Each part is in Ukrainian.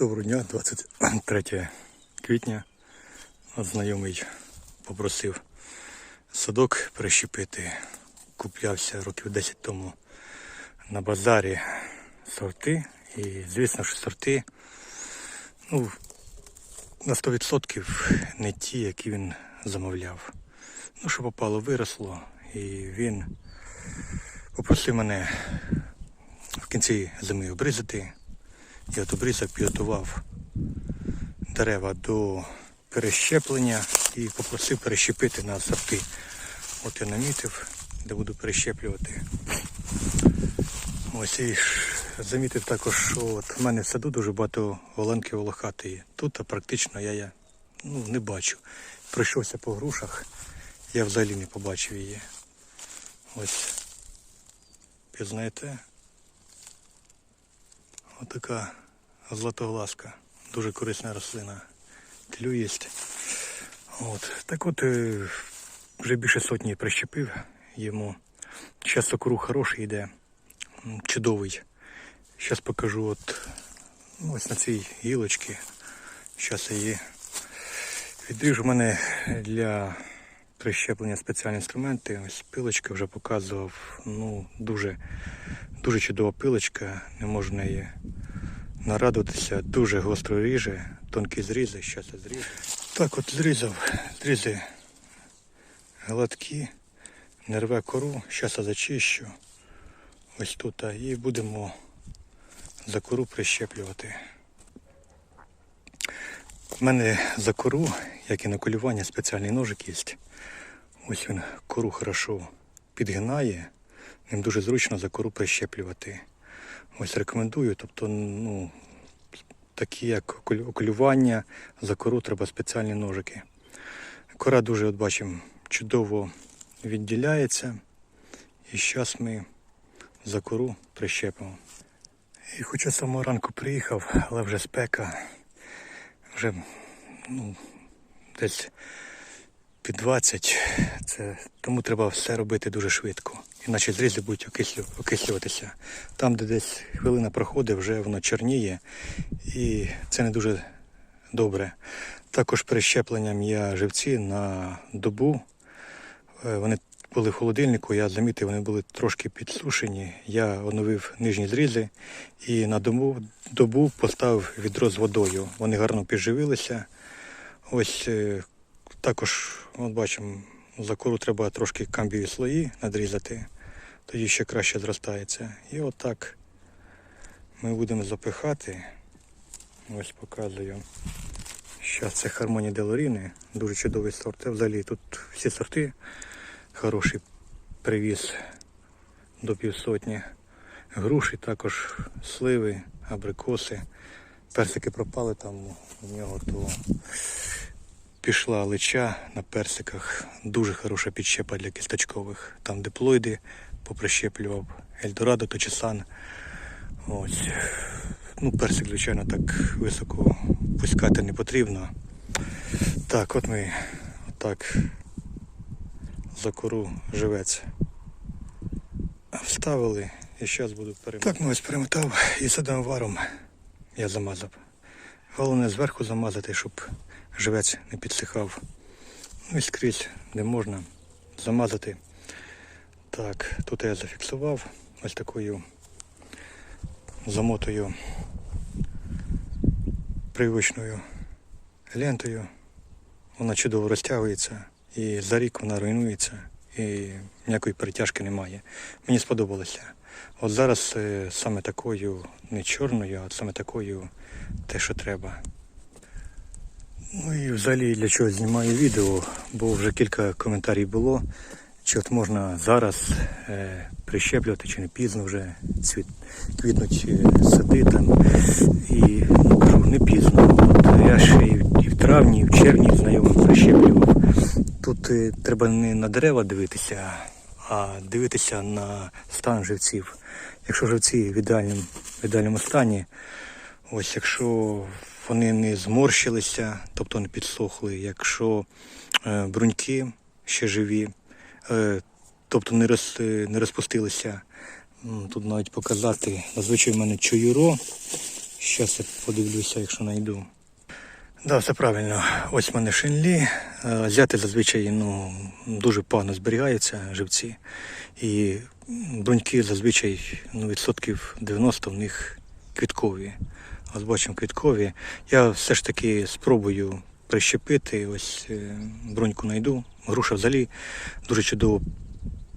Доброго дня, 23 квітня. Знайомий попросив садок прищепити. Куплявся років 10 тому на базарі сорти. І звісно, що сорти ну, на 100% не ті, які він замовляв. Ну, що попало, виросло, і він попросив мене в кінці зими обрізати. Я от обрізав, підготував дерева до перещеплення і попросив перещепити на сорти. От я намітив, де буду перещеплювати. Ось і замітив також, що от в мене в саду дуже багато голландки волохатої. Тут практично я, я ну, не бачу. Пройшовся по грушах, я взагалі не побачив її. Ось, пізнаєте? Отака златогласка. Дуже корисна рослина. Тлю єсть. От. Так от е, вже більше сотні прищепив йому. Зараз сокру хороший йде. Чудовий. Зараз покажу от ну, ось на цій гілочці. Зараз її відріжу. У мене для прищеплення спеціальні інструменти. Ось пилочка вже показував. Ну, дуже, дуже чудова пилочка. Не можу неї нарадуватися. Дуже гостро ріже, тонкі зрізи. Зараз я зріжу. Так от зрізав. Зрізи гладкі, не рве кору. Зараз я зачищу. Ось тут. І будемо за кору прищеплювати. У мене за кору, як і на колювання, спеціальний ножик є. Ось він кору хорошо підгинає. Ним дуже зручно за кору прищеплювати. Ось рекомендую. Тобто, ну, такі як окулювання, за кору треба спеціальні ножики. Кора дуже, от бачимо, чудово відділяється. І зараз ми за кору прищепимо. І хоча самого ранку приїхав, але вже спека, вже ну, десь під 20. Це, тому треба все робити дуже швидко. Іначе зрізи будуть окислю, окислюватися. Там, де десь хвилина проходить, вже воно чорніє. І це не дуже добре. Також перещепленням я живці на добу. Е, Вони були в холодильнику, я замітив, вони були трошки підсушені. Я оновив нижні зрізи і на добу, добу поставив відро з водою. Вони гарно підживилися. Ось е, також, от бачимо, за кору треба трошки камбіві слої надрізати, тоді ще краще зростається. І отак ми будемо запихати. Ось показую. Зараз це Хармоні Делоріни, дуже чудовий сорт. Взагалі тут всі сорти хороший привіз до півсотні. Груші також, сливи, абрикоси. Персики пропали там у нього, то пішла лича на персиках. Дуже хороша підщепа для кісточкових. Там диплоїди поприщеплював, Ельдорадо, Точесан. Ось. Ну, персик, звичайно, так високо пускати не потрібно. Так, от ми отак за кору живець вставили і зараз буду перемотати. Так, ну ось перемотав і садовим варом я замазав. Головне зверху замазати, щоб живець не підсихав. Ну і скрізь, де можна замазати. Так, тут я зафіксував ось такою замотою привичною лентою. Вона чудово розтягується і за рік вона руйнується і ніякої перетяжки немає. Мені сподобалося. От зараз е, саме такою, не чорною, а саме такою те, що треба. Ну і взагалі для чого знімаю відео, бо вже кілька коментарів було. Чи от можна зараз е, прищеплювати, чи не пізно вже цвіт, квітнуть е, сади там. І ну, кажу, не пізно. От я ще і, в- травні, і в червні знайомим прищеплював. Тут е, треба не на дерева дивитися, а дивитися на стан живців. Якщо живці в ідеальному, в ідеальному стані, ось якщо вони не зморщилися, тобто не підсохли, якщо е, бруньки ще живі, е, тобто не, роз, е, не розпустилися. Тут навіть показати, зазвичай в мене чуюро Щас я подивлюся, якщо знайду. Да, все правильно. Ось в мене шинлі. Взяти зазвичай ну, дуже погано зберігаються живці. І бруньки зазвичай ну, відсотків 90 в них квіткові. Бачимо квіткові. Я все ж таки спробую прищепити. Ось е, бруньку знайду. Груша взагалі дуже чудово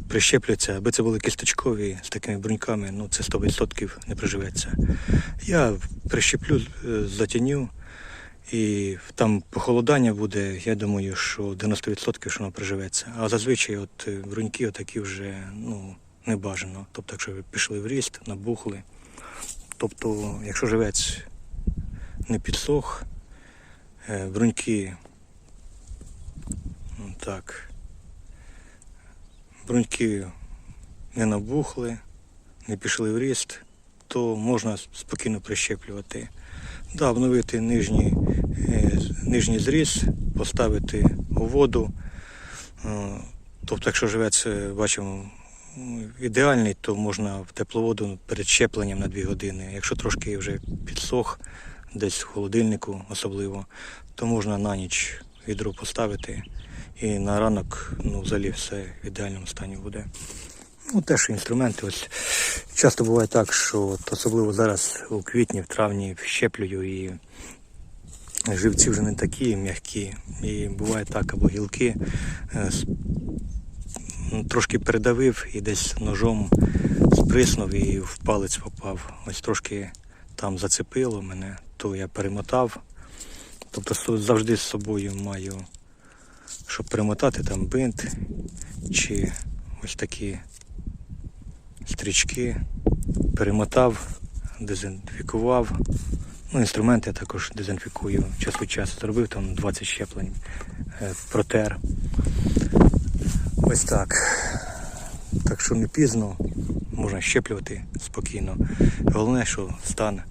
прищеплюється. Аби це були кісточкові з такими бруньками, ну це 100% не приживеться. Я прищеплю, е, затіню. І там похолодання буде, я думаю, що 90% що воно приживеться. А зазвичай от е, бруньки отакі вже ну, не бажано. Тобто, якщо ви пішли в ріст, набухли. Тобто, якщо живець не підсох, е, бруньки ну, так, бруньки не набухли, не пішли в ріст, то можна спокійно прищеплювати. Да, обновити нижній, е, нижній зріз, поставити у воду. Е, Тобто, якщо живець, бачимо, ідеальний, то можна в тепловоду перед щепленням на 2 години. Якщо трошки вже підсох, десь в холодильнику особливо, то можна на ніч відро поставити і на ранок ну, взагалі все в ідеальному стані буде. Ну, теж інструменти. Ось часто буває так, що от особливо зараз у квітні, в травні щеплюю і живці вже не такі м'які. І буває так, або гілки е, ну, трошки передавив і десь ножом сприснув і в палець попав. Ось трошки там зацепило мене, то я перемотав. Тобто завжди з собою маю, щоб перемотати там бинт чи ось такі стрічки, перемотав, дезінфікував. Ну, інструменти я також дезінфікую час від часу. Зробив там 20 щеплень, е, протер. Ось так. Так що не пізно, можна щеплювати спокійно. Головне, що стан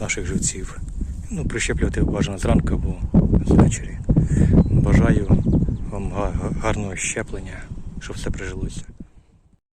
наших живців. Ну, прищеплювати бажано зранку або звечері. Бажаю вам га- га- гарного щеплення, щоб все прижилося.